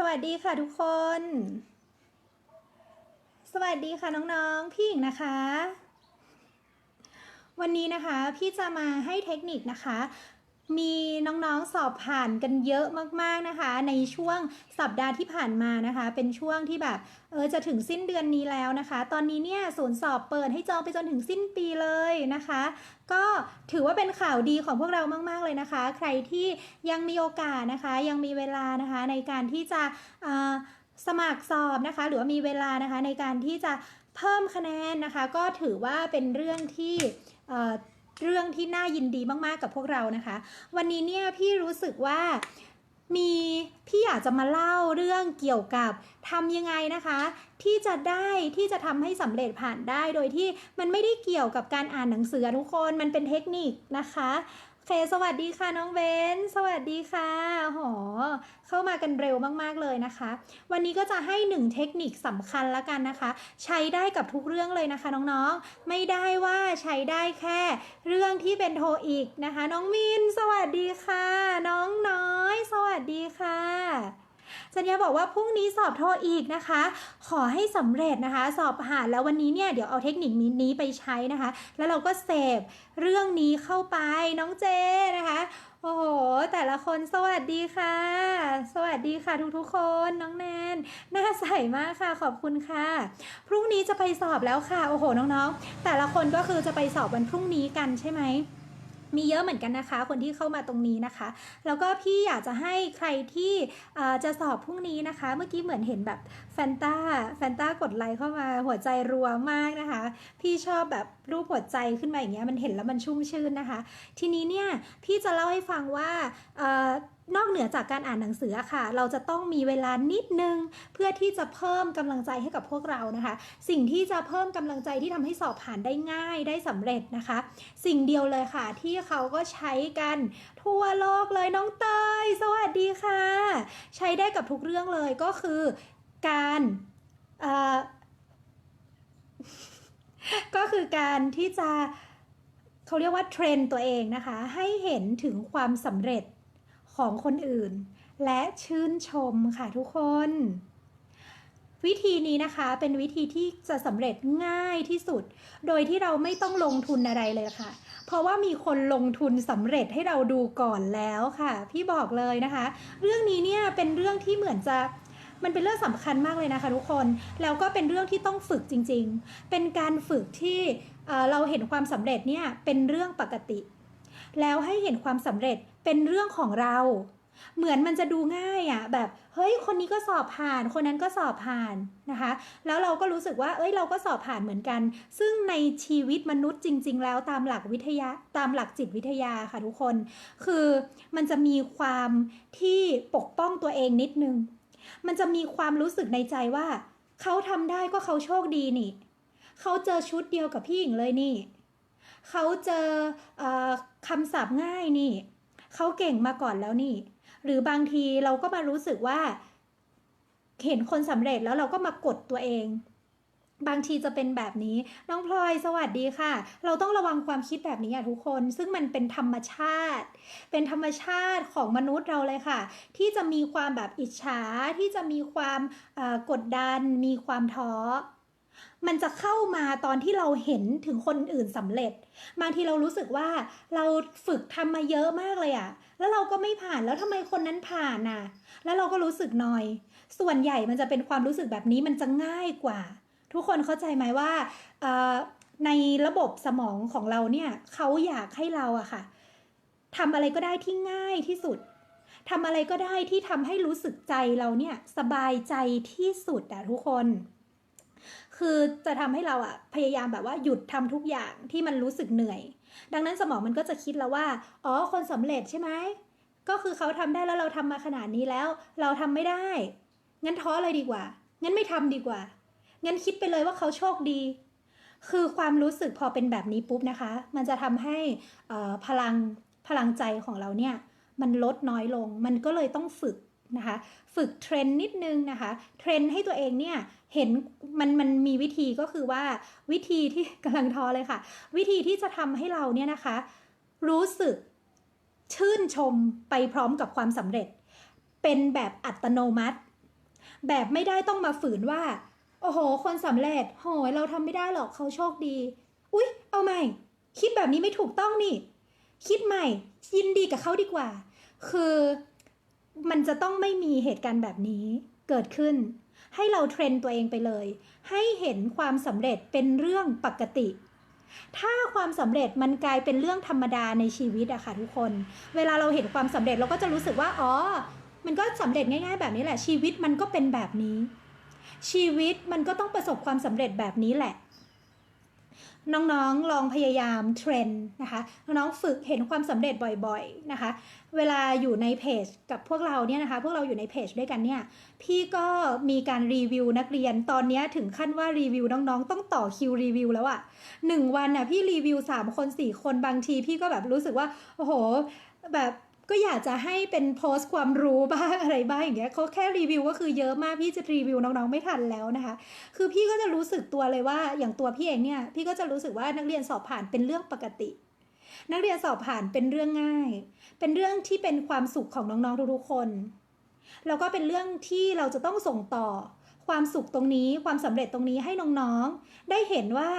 สวัสดีค่ะทุกคน สวัสดีค่ะน้องๆ พี่หญิงนะคะ วันนี้นะคะพี่จะมาให้เทคนิคนะคะ มีน้องๆสอบผ่านกันเยอะมากๆนะคะ ในช่วงสัปดาห์ที่ผ่านมานะคะ เป็นช่วงที่แบบเออจะถึงสิ้นเดือนนี้แล้วนะคะ ตอนนี้เนี่ยศูนย์สอบเปิดให้จองไปจนถึงสิ้นปีเลยนะคะ ก็ถือว่าเป็นข่าวดีของพวกเรามาก ๆเลยนะคะ ใครที่ยังมีโอกาสนะคะ ยังมีเวลานะคะในการที่จะสมัครสอบนะคะ หรือว่ามีเวลานะคะในการที่จะเพิ่มคะแนนนะคะ ก็ถือว่าเป็นเรื่องที่ เรื่องที่น่ายินดีมากๆกับพวกเรานะคะ วันนี้เนี่ยพี่รู้สึกว่ามีพี่อยากจะมาเล่าเรื่องเกี่ยวกับทำยังไงนะคะ ที่จะได้ที่จะทำให้สำเร็จผ่านได้โดยที่มันไม่ได้เกี่ยวกับการอ่านหนังสือทุกคนมันเป็นเทคนิคนะคะ เคสวัสดีค่ะน้องเบนสวัสดีค่ะโหเข้ามากันเร็วมากๆเลยนะคะ วันนี้ก็จะให้หนึ่งเทคนิคสำคัญแล้วกันนะคะ ใช้ได้กับทุกเรื่องเลยนะคะน้องๆ ไม่ได้ว่าใช้ได้แค่เรื่องที่เป็นโทอีกนะคะ น้องมิน สวัสดีค่ะ น้องน้อย สวัสดีค่ะ สัญญาบอกว่าพรุ่งนี้สอบโทอีกนะคะ ขอให้สำเร็จนะคะ สอบผ่านแล้ววันนี้เนี่ยเดี๋ยวเอาเทคนิคนี้ไปใช้นะคะ แล้วเราก็เสพเรื่องนี้เข้าไปน้องเจนะคะ โอ้โห แต่ละคนสวัสดีค่ะ สวัสดีค่ะทุกๆคนน้องแนนน่าใสมากค่ะขอบคุณค่ะ พรุ่งนี้จะไปสอบแล้วค่ะ โอ้โหน้องๆ แต่ละคนก็คือจะไปสอบวันพรุ่งนี้กันใช่ไหม มีเยอะเหมือนกันนะคะ คนที่เข้ามาตรงนี้นะคะ แล้วก็พี่อยากจะให้ใครที่จะสอบพรุ่งนี้นะคะ เมื่อกี้เหมือนเห็นแบบแฟนตาแฟนตากดไลค์เข้ามาหัวใจรัวมากนะคะ พี่ชอบแบบรูปหัวใจขึ้นมาอย่างเงี้ยมันเห็นแล้วมันชุ่มชื่นนะคะ ทีนี้เนี่ยพี่จะเล่าให้ฟังว่า นอกเหนือจากการอ่านหนังสือค่ะ เราจะต้องมีเวลานิดนึง เพื่อที่จะเพิ่มกำลังใจให้กับพวกเรานะคะ สิ่งที่จะเพิ่มกำลังใจที่ทำให้สอบผ่านได้ง่ายได้สำเร็จนะคะ สิ่งเดียวเลยค่ะ ที่เขาก็ใช้กันทั่วโลกเลยน้องเตยสวัสดีค่ะ ใช้ได้กับทุกเรื่องเลยก็คือการก็คือการที่จะเขาเรียกว่าเทรนตัวเองนะคะ ให้เห็นถึงความสำเร็จ ของคนอื่น และชื่นชมค่ะทุกคน วิธีนี้นะคะเป็นวิธีที่จะสำเร็จง่ายที่สุด โดยที่เราไม่ต้องลงทุนอะไรเลยค่ะ เพราะว่ามีคนลงทุนสำเร็จให้เราดูก่อนแล้วค่ะ พี่บอกเลยนะคะ เรื่องนี้เนี่ยเป็นเรื่องที่เหมือนจะมันเป็นเรื่องสำคัญมากเลยนะคะทุกคน แล้วก็เป็นเรื่องที่ต้องฝึกจริงๆ เป็นการฝึกที่เอ่อเราเห็นความสำเร็จเนี่ยเป็นเรื่องปกติ แล้วให้เห็นความสำเร็จเป็นเรื่องของเรา เหมือนมันจะดูง่ายอะ่ะแบบเฮ้ยคนนี้ก็สอบผ่าน คนนั้นก็สอบผ่านนะคะ แล้วเราก็รู้สึกว่า เอ้ยเราก็สอบผ่านเหมือนกัน ซึ่งในชีวิตมนุษย์จริง ๆ แล้วตามหลักวิทยาตามหลักจิตวิทยาค่ะทุกคน คือมันจะมีความที่ปกป้องตัวเองนิดนึง มันจะมีความรู้สึกในใจว่าเขาทำได้ก็เขาโชคดีนี่เขาเจอชุดเดียวกับพี่หญิงเลยนี่ เขาเจอเออคำศัพท์ง่ายนี่ เขาเก่งมาก่อนแล้วนี่ หรือบางทีเราก็มารู้สึกว่า เห็นคนสำเร็จแล้วเราก็มากดตัวเอง บางทีจะเป็นแบบนี้ น้องพลอยสวัสดีค่ะ เราต้องระวังความคิดแบบนี้อะทุกคน ซึ่งมันเป็นธรรมชาติ เป็นธรรมชาติของมนุษย์เราเลยค่ะ ที่จะมีความแบบอิจฉาที่จะมีความกดดัน มีความท้อ มันจะเข้ามาตอนที่เราเห็นถึงคนอื่นสำเร็จ บางทีเรารู้สึกว่าเราฝึกทำมาเยอะมากเลยอะแล้วเราก็ไม่ผ่านแล้วทำไมคนนั้นผ่านน่ะ แล้วเราก็รู้สึกนอย ส่วนใหญ่มันจะเป็นความรู้สึกแบบนี้มันจะง่ายกว่า ทุกคนเข้าใจไหมว่าในระบบสมองของเราเนี่ยเขาอยากให้เราอะค่ะทำอะไรก็ได้ที่ง่ายที่สุดทำอะไรก็ได้ที่ทำให้รู้สึกใจเราเนี่ยสบายใจที่สุดอะทุกคน คือจะทำให้เราอะพยายามแบบว่าหยุดทำทุกอย่างที่มันรู้สึกเหนื่อย ดังนั้นสมองมันก็จะคิดแล้วว่า อ๋อ คนสำเร็จใช่ไหม ก็คือเขาทำได้แล้วเราทำมาขนาดนี้แล้ว เราทำไม่ได้ งั้นท้อเลยดีกว่า งั้นไม่ทำดีกว่า งั้นคิดไปเลยว่าเขาโชคดี คือความรู้สึกพอเป็นแบบนี้ปุ๊บนะคะ มันจะทำให้อ่อพลังพลังใจของเราเนี่ย มันลดน้อยลง มันก็เลยต้องฝึก นะคะ ฝึกเทรนนิดนึงนะคะ เทรนให้ตัวเองเนี่ยเห็นมันมันมีวิธีก็คือว่าวิธีที่กำลังท้อเลยค่ะ วิธีที่จะทำให้เราเนี่ยนะคะ รู้สึกชื่นชมไปพร้อมกับความสำเร็จ เป็นแบบอัตโนมัติ แบบไม่ได้ต้องมาฝืนว่า โอ้โห คนสำเร็จโหยเราทำไม่ได้หรอกเขาโชคดี อุ๊ย เอาใหม่ คิดแบบนี้ไม่ถูกต้องนี่ คิดใหม่ยินดีกับเขาดีกว่า คือ มันจะต้องไม่มีเหตุการณ์แบบนี้เกิดขึ้น ให้เราเทรนตัวเองไปเลย ให้เห็นความสำเร็จเป็นเรื่องปกติ ถ้าความสำเร็จมันกลายเป็นเรื่องธรรมดาในชีวิตอะค่ะทุกคน เวลาเราเห็นความสำเร็จเราก็จะรู้สึกว่าอ๋อ มันก็สำเร็จง่าย ๆ แบบนี้แหละ ชีวิตมันก็เป็นแบบนี้ ชีวิตมันก็ต้องประสบความสำเร็จแบบนี้แหละ น้องๆลองพยายามเทรนนะคะน้องๆฝึกเห็นความสำเร็จบ่อยๆนะคะ เวลาอยู่ในเพจกับพวกเราเนี่ยนะคะ พวกเราอยู่ในเพจด้วยกันเนี่ย พี่ก็มีการรีวิวนักเรียน ตอนนี้ถึงขั้นว่ารีวิวน้องๆ ต้องต่อคิวรีวิวแล้วอะหนึ่งวันน่ะพี่รีวิว3คน4คนบางทีพี่ก็แบบรู้สึกว่าโอ้โหแบบ ก็อยากจะให้เป็นโพสต์ความรู้บ้างอะไรบ้างอย่างเงี้ยเขาแค่รีวิวก็คือเยอะมากพี่จะรีวิวน้องๆไม่ทันแล้วนะคะ คือพี่ก็จะรู้สึกตัวเลยว่าอย่างตัวพี่เองเนี่ยพี่ก็จะรู้สึกว่านักเรียนสอบผ่านเป็นเรื่องปกติ นักเรียนสอบผ่านเป็นเรื่องง่าย เป็นเรื่องที่เป็นความสุขของน้องๆทุกๆคนแล้วก็เป็นเรื่องที่เราจะต้องส่งต่อความสุขตรงนี้ความสำเร็จตรงนี้ให้น้องๆ ได้เห็นว่า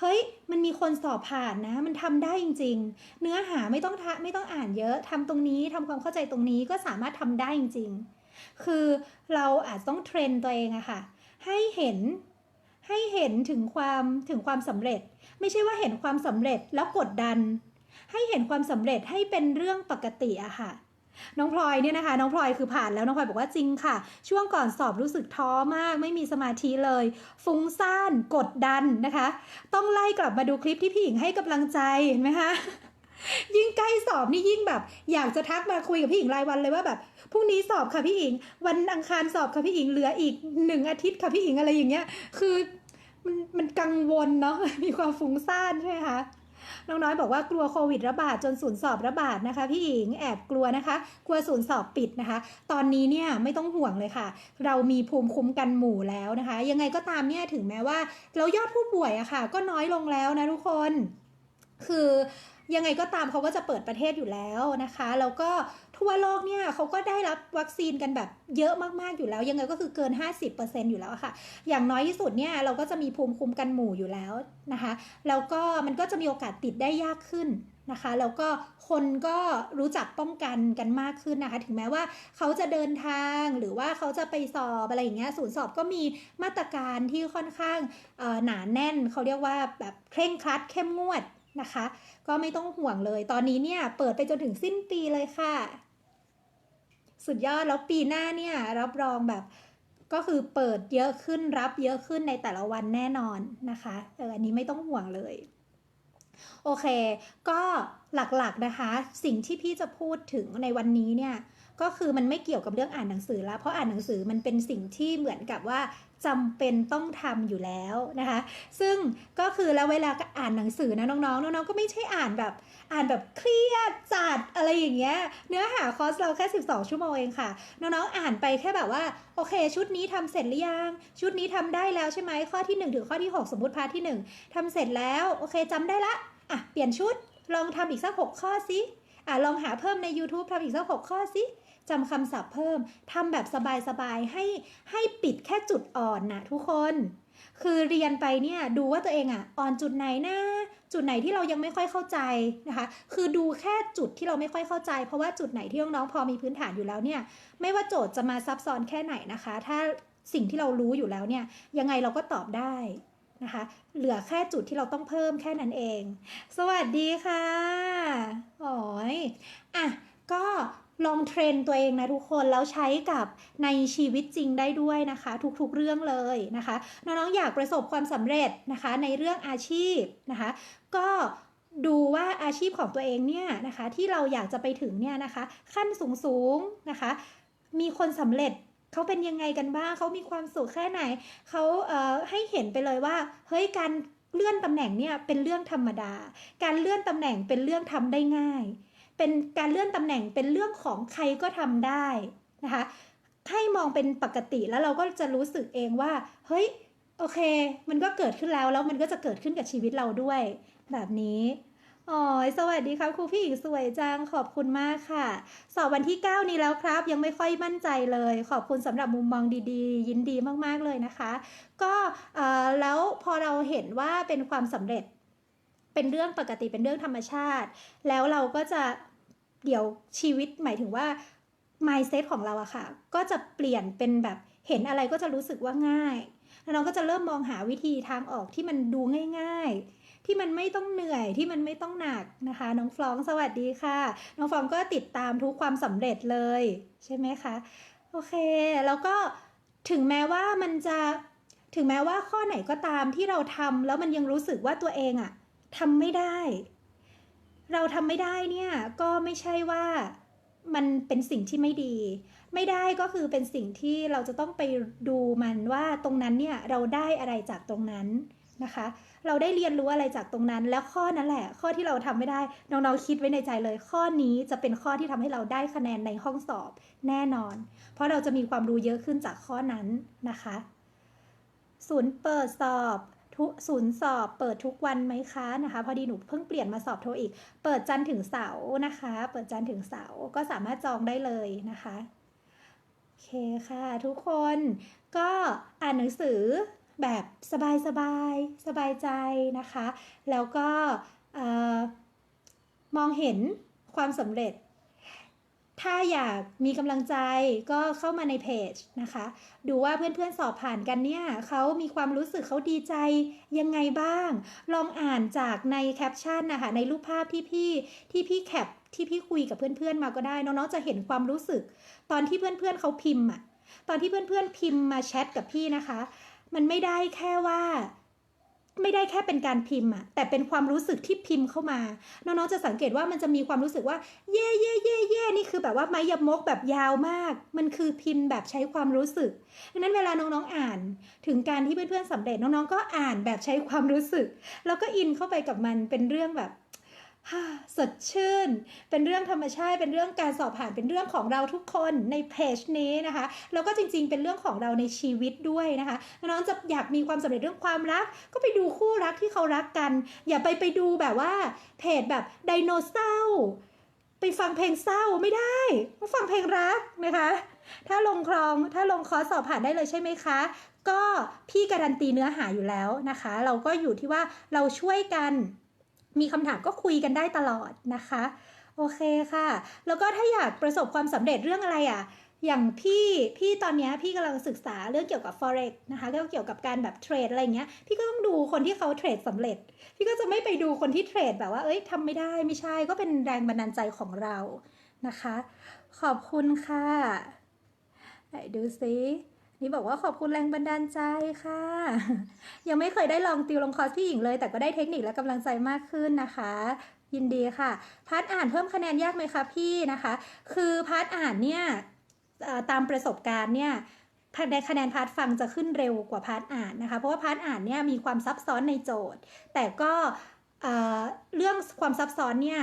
เฮ้ย มันมีคนสอบผ่านนะ มันทำได้จริง ๆ เนื้อหาไม่ต้องทะไม่ต้องอ่านเยอะทำตรงนี้ทำความเข้าใจตรงนี้ก็สามารถทำได้จริง ๆ คือเราอาจต้องเทรนตัวเองอะค่ะ ให้เห็นให้เห็นถึงความถึงความสำเร็จ ไม่ใช่ว่าเห็นความสำเร็จแล้วกดดัน ให้เห็นความสำเร็จให้เป็นเรื่องปกติอะค่ะ น้องพลอยเนี่ยนะคะ น้องพลอยคือผ่านแล้วน้องพลอยบอกว่าจริงค่ะ ช่วงก่อนสอบรู้สึกท้อมาก ไม่มีสมาธิเลย ฟุ้งซ่านกดดันนะคะ ต้องไล่กลับมาดูคลิปที่พี่หญิงให้กำลังใจเห็นไหมคะยิ่งใกล้สอบนี่ยิ่งแบบ อยากจะทักมาคุยกับพี่หญิงรายวันเลยว่าแบบพรุ่งนี้สอบค่ะพี่หญิง วันอังคารสอบค่ะพี่หญิงเหลืออีกหนึ่งอาทิตย์ค่ะพี่หญิงอะไรอย่างเงี้ย คือมันมันกังวลเนาะมีความฟุ้งซ่านใช่ไหมคะ น้องน้อยบอกว่ากลัวโควิดระบาดจนศูนย์สอบระบาดนะคะ พี่หญิงแอบกลัวนะคะ กลัวศูนย์สอบปิดนะคะ ตอนนี้เนี่ยไม่ต้องห่วงเลยค่ะ เรามีภูมิคุ้มกันหมู่แล้วนะคะ ยังไงก็ตามเนี่ยถึงแม้ว่า เรายอดผู้ป่วยอะค่ะ ก็น้อยลงแล้วนะทุกคน คือยังไงก็ตามเขาก็จะเปิดประเทศอยู่แล้วนะคะ แล้วก็ ทั่วโลกเนี่ยเขาก็ได้รับวัคซีนกันแบบเยอะมากๆอยู่แล้ว ยังไงก็คือเกิน 50%อยู่แล้วค่ะ อย่างน้อยที่สุดเนี่ยเราก็จะมีภูมิคุ้มกันหมู่อยู่แล้วนะคะ แล้วก็มันก็จะมีโอกาสติดได้ยากขึ้นนะคะ แล้วก็คนก็รู้จักป้องกันกันมากขึ้นนะคะ ถึงแม้ว่าเขาจะเดินทางหรือว่าเขาจะไปสอบอะไรอย่างเงี้ยศูนย์สอบก็มีมาตรการที่ค่อนข้างหนาแน่นเขาเรียกว่าแบบเคร่งครัดเข้มงวดนะคะ ก็ไม่ต้องห่วงเลย ตอนนี้เนี่ยเปิดไปจนถึงสิ้นปีเลยค่ะ สุดยอดแล้วปีหน้าเนี่ยรับรองแบบก็คือเปิดเยอะขึ้นรับเยอะขึ้นในแต่ละวันแน่นอนนะคะเอออันนี้ไม่ต้องห่วงเลยโอเค ก็หลักๆนะคะ สิ่งที่พี่จะพูดถึงในวันนี้เนี่ยก็คือมันไม่เกี่ยวกับเรื่องอ่านหนังสือแล้ว เพราะอ่านหนังสือมันเป็นสิ่งที่เหมือนกับว่าจำเป็นต้องทำอยู่แล้วนะคะ ซึ่งก็คือแล้วเวลาก็อ่านหนังสือนะน้องๆน้องๆก็ไม่ใช่อ่านแบบ อ่านแบบเครียดจัดอะไรอย่างเงี้ย เนื้อหาคอร์สเราแค่ 12 ชั่วโมงเองค่ะ น้องๆอ่านไปแค่แบบว่า โอเค ชุดนี้ทำเสร็จหรือยัง ชุดนี้ทำได้แล้วใช่ไหมข้อที่ 1 ถึงข้อที่ 6 สมมติพาร์ทที่ 1ทำเสร็จแล้วโอเคจำได้ละอะเปลี่ยนชุดลองทำอีกสัก 6 ข้อสิอะลองหาเพิ่มใน YouTube ทำอีกสัก 6 ข้อสิจำคำศัพท์เพิ่มทำแบบสบายๆให้ให้ปิดแค่จุดอ่อนนะทุกคน คือเรียนไปเนี่ยดูว่าตัวเองอะอ่อนจุดไหนนะจุดไหนที่เรายังไม่ค่อยเข้าใจนะคะ คือดูแค่จุดที่เราไม่ค่อยเข้าใจ เพราะว่าจุดไหนที่น้องๆพอมีพื้นฐานอยู่แล้วเนี่ย ไม่ว่าโจทย์จะมาซับซ้อนแค่ไหนนะคะ ถ้าสิ่งที่เรารู้อยู่แล้วเนี่ยยังไงเราก็ตอบได้นะคะ เหลือแค่จุดที่เราต้องเพิ่มแค่นั้นเอง สวัสดีค่ะ โอ้ยอะก็ ลองเทรนตัวเองนะทุกคนแล้วใช้กับในชีวิตจริงได้ด้วยนะคะ ทุกๆเรื่องเลยนะคะน้องๆอยากประสบความสำเร็จนะคะ ในเรื่องอาชีพนะคะ ก็ดูว่าอาชีพของตัวเองเนี่ยนะคะ ที่เราอยากจะไปถึงเนี่ยนะคะ ขั้นสูงๆนะคะ มีคนสำเร็จเขาเป็นยังไงกันบ้างเขามีความสุขแค่ไหนเขาเอ่อให้เห็นไปเลยว่าเฮ้ยการเลื่อนตำแหน่งเนี่ยเป็นเรื่องธรรมดา การเลื่อนตำแหน่งเป็นเรื่องทำได้ง่าย เป็นการเลื่อนตำแหน่งเป็นเรื่องของใครก็ทำได้นะคะให้มองเป็นปกติแล้วเราก็จะรู้สึกเองว่า เฮ้ย โอเค มันก็เกิดขึ้นแล้วแล้วมันก็จะเกิดขึ้นกับชีวิตเราด้วย แบบนี้อ๋อสวัสดีครับครูพี่หญิงสวยจังขอบคุณมากค่ะ สอบวันที่ 9 นี้แล้วครับ ยังไม่ค่อยมั่นใจเลย ขอบคุณสำหรับมุมมองดีๆ ยินดีมากๆเลยนะคะ ก็แล้วพอเราเห็นว่าเป็นความสำเร็จ เป็นเรื่องปกติเป็นเรื่องธรรมชาติ แล้วเราก็จะเดี๋ยวชีวิตหมายถึงว่า mindset ของเราอะค่ะ ก็จะเปลี่ยนเป็นแบบเห็นอะไรก็จะรู้สึกว่าง่าย แล้วเราก็จะเริ่มมองหาวิธีทางออกที่มันดูง่าย ๆ ที่มันไม่ต้องเหนื่อยที่มันไม่ต้องหนักนะคะ น้องฟลองสวัสดีค่ะ น้องฟลองก็ติดตามทุกความสำเร็จเลย ใช่ไหมคะโอเค แล้วก็ถึงแม้ว่ามันจะถึงแม้ว่าข้อไหนก็ตามที่เราทำแล้วมันยังรู้สึกว่าตัวเองอะ ทำไม่ได้ เราทำไม่ได้เนี่ยก็ไม่ใช่ว่ามันเป็นสิ่งที่ไม่ดี ไม่ได้ก็คือเป็นสิ่งที่เราจะต้องไปดูมันว่าตรงนั้นเนี่ยเราได้อะไรจากตรงนั้นนะคะ เราได้เรียนรู้อะไรจากตรงนั้น แล้วข้อนั้นแหละ ข้อที่เราทำไม่ได้น้องๆคิดไว้ในใจเลย ข้อนี้จะเป็นข้อที่ทำให้เราได้คะแนนในห้องสอบแน่นอน เพราะเราจะมีความรู้เยอะขึ้นจากข้อนั้นนะคะ ศูนย์เปิดสอบ ทุศูนย์สอบเปิดทุกวันไหมคะนะคะ พอดีหนูเพิ่งเปลี่ยนมาสอบโทอีก เปิดจันทร์ถึงเสาร์นะคะ เปิดจันทร์ถึงเสาร์ก็สามารถจองได้เลยนะคะโอเคค่ะทุกคนก็อ่านหนังสือแบบสบายสบายสบายใจนะคะ แล้วก็มองเห็นความสำเร็จ ถ้าอยากมีกำลังใจก็เข้ามาในเพจนะคะ ดูว่าเพื่อนๆสอบผ่านกันเนี่ยเขามีความรู้สึกเขาดีใจยังไงบ้าง ลองอ่านจากในแคปชั่นนะคะในรูปภาพที่พี่ที่พี่แคปที่พี่คุยกับเพื่อนๆมาก็ได้น้องๆจะเห็นความรู้สึก ตอนที่เพื่อนๆเขาพิมพ์อะตอนที่เพื่อนๆพิมพ์มาแชทกับพี่นะคะ มันไม่ได้แค่ว่า ไม่ได้แค่เป็นการพิมพ์อะแต่เป็นความรู้สึกที่พิมพ์เข้ามา น้องๆจะสังเกตว่ามันจะมีความรู้สึกว่า เย่เย่เย่เย่นี่คือแบบว่าไม้ยมกแบบยาวมาก มันคือพิมพ์แบบใช้ความรู้สึกดังนั้นเวลาน้องๆอ่าน ถึงการที่เพื่อนๆสำเร็จน้องๆก็อ่านแบบใช้ความรู้สึก แล้วก็อินเข้าไปกับมันเป็นเรื่องแบบ ฮ่าสดชื่น เป็นเรื่องธรรมชาติ เป็นเรื่องการสอบผ่าน เป็นเรื่องของเราทุกคนในเพจนี้นะคะ แล้วก็จริงๆ เป็นเรื่องของเราในชีวิตด้วยนะคะ น้องๆจะอยากมีความสำเร็จเรื่องความรัก ก็ไปดูคู่รักที่เขารักกัน อย่าไปไปดูแบบว่าเพจแบบไดโนเสาร์ไปฟังเพลงเศร้าไม่ได้ต้องฟังเพลงรักนะคะ ถ้าลงคลอง ถ้าลงคอสอบผ่านได้เลยใช่ไหมคะก็พี่การันตีเนื้อหาอยู่แล้วนะคะ เราก็อยู่ที่ว่าเราช่วยกัน มีคำถามก็คุยกันได้ตลอดนะคะ โอเคค่ะ แล้วก็ถ้าอยากประสบความสำเร็จเรื่องอะไรอะอย่างพี่พี่ตอนนี้พี่กำลังศึกษาเรื่องเกี่ยวกับ forex นะคะเรื่องเกี่ยวกับการแบบเทรดอะไรเงี้ยพี่ก็ต้องดูคนที่เขาเทรดสำเร็จ พี่ก็จะไม่ไปดูคนที่เทรดแบบว่าเอ้ยทำไม่ได้ไม่ใช่ก็เป็นแรงบันดาลใจของเรานะคะ ขอบคุณค่ะ ดูซิ นี่บอกว่าขอบคุณแรงบันดาลใจค่ะ ยังไม่เคยได้ลองติวลงคอร์สพี่หญิงเลย แต่ก็ได้เทคนิคและกำลังใจมากขึ้นนะคะยินดีค่ะ พาร์ทอ่านเพิ่มคะแนนยากไหมคะพี่นะคะ คือพาร์ทอ่านเนี่ยตามประสบการณ์เนี่ยในคะแนนพาร์ทฟังจะขึ้นเร็วกว่าพาร์ทอ่านนะคะ เพราะว่าพาร์ทอ่านเนี่ยมีความซับซ้อนในโจทย์ แต่ก็เรื่องความซับซ้อนเนี่ย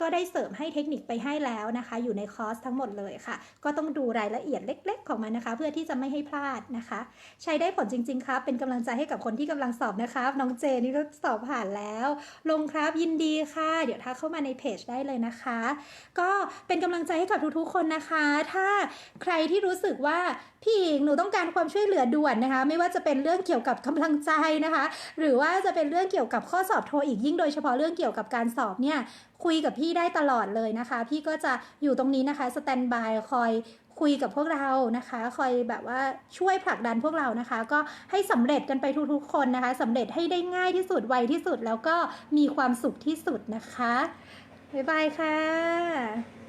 ก็ได้เสริมให้เทคนิคไปให้แล้วนะคะ อยู่ในคอร์สทั้งหมดเลยค่ะ ก็ต้องดูรายละเอียดเล็ก ๆ ของมันนะคะ เพื่อที่จะไม่ให้พลาดนะคะ ใช้ได้ผลจริง ๆ ครับ เป็นกำลังใจให้กับคนที่กำลังสอบนะครับ น้องเจนี่ก็สอบผ่านแล้ว ลงครับยินดีค่ะ เดี๋ยวทักเข้ามาในเพจได้เลยนะคะ ก็เป็นกำลังใจให้กับทุกๆคนนะคะ ถ้าใครที่รู้สึกว่าพี่หญิงหนูต้องการความช่วยเหลือด่วนนะคะ ไม่ว่าจะเป็นเรื่องเกี่ยวกับกำลังใจนะคะ หรือว่าจะเป็นเรื่องเกี่ยวกับข้อสอบโทอีกยิ่งโดยเฉพาะเรื่องเกี่ยวกับการสอบเนี่ย คุยกับพี่ได้ตลอดเลยนะคะ พี่ก็จะอยู่ตรงนี้นะคะสแตนบายคอยคุยกับพวกเรานะคะ คอยแบบว่าช่วยผลักดันพวกเรานะคะ ก็ให้สำเร็จกันไปทุกๆ คนนะคะสำเร็จให้ได้ง่ายที่สุดไวที่สุดแล้วก็มีความสุขที่สุดนะคะบ๊ายบายค่ะ